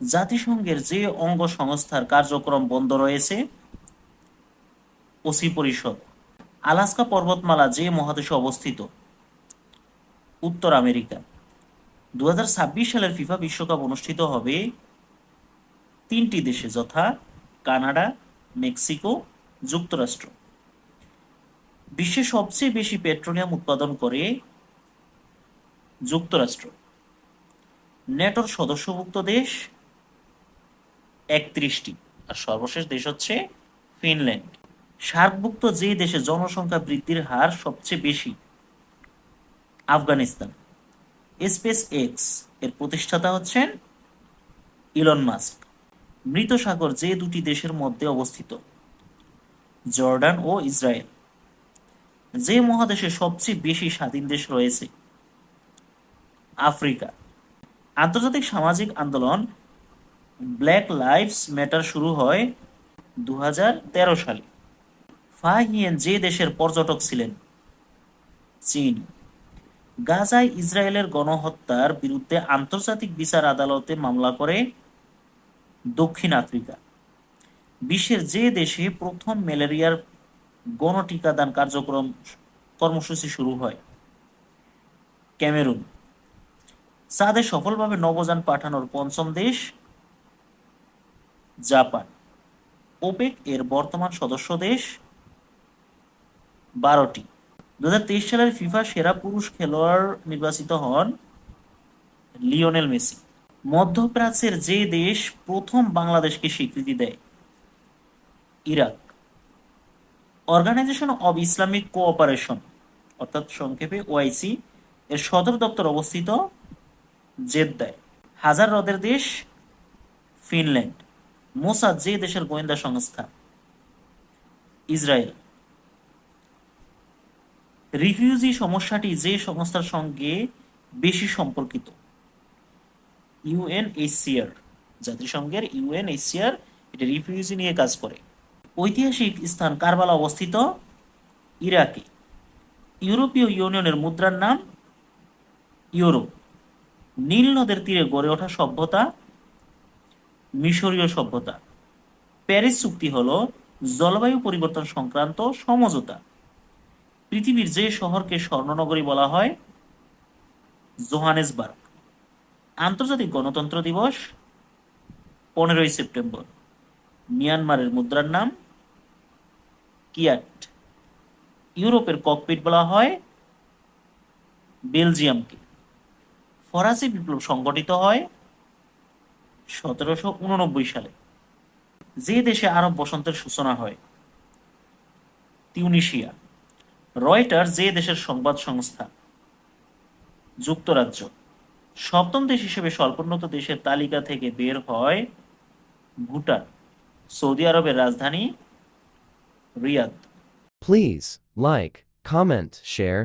জাতিসংঘের যে অঙ্গ সংস্থার কার্যক্রম বন্ধ রয়েছে, ওসি পরিষদ, আলাস্কা পর্বতমালা যে মহাদেশে অবস্থিত, উত্তর আমেরিকা। দু সালের ফিফা বিশ্বকাপ অনুষ্ঠিত হবে তিনটি দেশে, যথা কানাডা, মেক্সিকো, যুক্তরাষ্ট্র। বিশ্বে সবচেয়ে বেশি পেট্রোলিয়াম উৎপাদন করে যুক্তরাষ্ট্র। নেটোর সদস্যভুক্ত দেশ একত্রিশটি। আর সর্বশেষ দেশ হচ্ছে ফিনল্যান্ড। সার্কভুক্ত যে দেশে জনসংখ্যা বৃদ্ধির হার সবচেয়ে বেশি, আফগানিস্তান। স্পেস এক্সের প্রতিষ্ঠাতা হচ্ছেন ইলন মাস্ক। মৃত সাগর যে দুটি দেশের মধ্যে অবস্থিত, জর্ডান ও ইসরায়েল। যে মহাদেশে সবচেয়ে বেশি স্বাধীন দেশ রয়েছে, আফ্রিকা। আন্তর্জাতিক সামাজিক আন্দোলন ব্ল্যাক লাইভস ম্যাটার শুরু হয় দু হাজার তেরো সালে। ফাহিয়েন যে দেশের পর্যটক ছিলেন, চীন। গাজায় ইসরায়েলের গণহত্যার বিরুদ্ধে আন্তর্জাতিক বিচার আদালতে মামলা করে দক্ষিণ আফ্রিকা। বিশ্বের যে দেশে প্রথম ম্যালেরিয়ার গণটিকাদান কার্যক্রম কর্মসূচি শুরু হয়, ক্যামেরুন। চাঁদে সফলভাবে নবযান পাঠানোর পঞ্চম দেশ জাপান। ওপেক এর বর্তমান সদস্য দেশ বারোটি। দুহাজার তেইশ সালের ফিফা সেরা পুরুষ খেলোয়াড় নির্বাচিত হন লিওনেল মেসি। মধ্যপ্রাচ্যের যে দেশ প্রথম বাংলাদেশকে স্বীকৃতি দেয়, Iraq. Organisation of Islamic cooperation, অর্থাৎ সংক্ষেপে ওআইসি, এর সদর দপ্তর অবস্থিত জেদ্দায়। হাজার হ্রদের দেশ ফিনল্যান্ড। মোসাদ যে দেশের গোয়েন্দা সংস্থা, ইসরায়েল, রিফিউজি সমস্যাটি যে সংস্থার সঙ্গে বেশি সম্পর্কিত। ইউএনএইচসিআর জাতিসংঘের ইউএনএইচসিআর এটা রিফিউজি নিয়ে কাজ করে। ঐতিহাসিক স্থান কারবালা অবস্থিত ইরাকে। ইউরোপীয় ইউনিয়নের মুদ্রার নাম ইউরোপ। নীল নদের তীরে গড়ে ওঠা সভ্যতা মিশরীয় সভ্যতা। প্যারিস চুক্তি হল জলবায়ু পরিবর্তন সংক্রান্ত সমঝোতা। পৃথিবীর যে শহরকে স্বর্ণনগরী বলা হয়, জোহানেসবার্গ। আন্তর্জাতিক গণতন্ত্র দিবস, পনেরোই সেপ্টেম্বর। মিয়ানমারের মুদ্রার নাম, কিয়াট। ইউরোপের ককপিট বলা হয়, বেলজিয়ামকে। ফরাসি বিপ্লব সংগঠিত হয় সতেরোশো উননব্বই সালে যে দেশে আরব বসন্তের সূচনা হয় তিউনিশিয়া। রয়টার যে দেশের সংবাদ সংস্থা যুক্তরাজ্য। সপ্তম দেশ হিসেবে স্বল্পোন্নত দেশের তালিকা থেকে বের হয় ভুটান সৌদি আরবের রাজধানী Riyadh. Please like comment, share,